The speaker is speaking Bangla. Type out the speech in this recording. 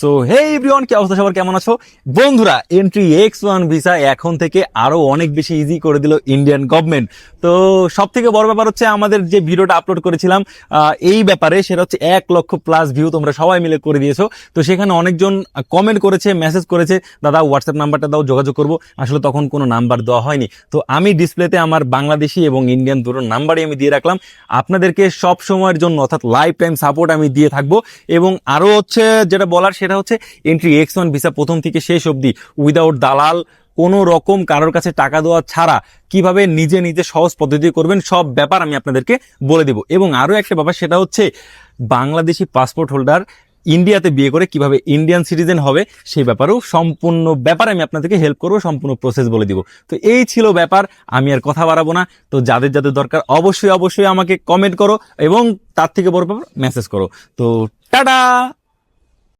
সো হে এভরিওয়ান কি অবস্থা সবার? কেমন আছো? বন্ধুরা এন্ট্রি এক্স ওয়ান ভিসা এখন থেকে আরও অনেক বেশি ইজি করে দিল ইন্ডিয়ান গভর্নমেন্ট তো সব থেকে বড় ব্যাপার হচ্ছে আমাদের যে ভিডিওটা আপলোড করেছিলাম এই ব্যাপারে সেটা হচ্ছে এক লক্ষ প্লাস ভিউ তোমরা সবাই মিলে করে দিয়েছ। তো সেখানে অনেকজন কমেন্ট করেছে মেসেজ করেছে, দাদা হোয়াটসঅ্যাপ নাম্বারটা দাও, যোগাযোগ করব। আসলে তখন কোনো নাম্বার দেওয়া হয়নি। তো আমি ডিসপ্লেতে আমার বাংলাদেশি এবং ইন্ডিয়ান দুটো নাম্বারই আমি দিয়ে রাখলাম। আপনাদেরকে সব সময়ের জন্য অর্থাৎ লাইফ টাইম সাপোর্ট আমি দিয়ে থাকব। এবং আরও হচ্ছে যেটা বলার সেটা হচ্ছে এন্ট্রি এক্স ওয়ান ভিসা প্রথম থেকে শেষ অবধি উইদাউট দালাল, কোনো রকম কারোর কাছে টাকা দেওয়া ছাড়া কীভাবে নিজে নিজে সহজ পদ্ধতি করবেন সব ব্যাপার আমি আপনাদেরকে বলে দেব। এবং আরও একটা ব্যাপার, সেটা হচ্ছে বাংলাদেশি পাসপোর্ট হোল্ডার ইন্ডিয়াতে বিয়ে করে কীভাবে ইন্ডিয়ান সিটিজেন হবে, সেই ব্যাপারেও সম্পূর্ণ ব্যাপার আমি আপনাদেরকে হেল্প করব, সম্পূর্ণ প্রসেস বলে দিব। তো এই ছিল ব্যাপার, আমি আর কথা বাড়াবো না। তো যাদের যাদের দরকার, অবশ্যই অবশ্যই আমাকে কমেন্ট করো এবং তার থেকে বড় ব্যাপার মেসেজ করো। তো টাটা!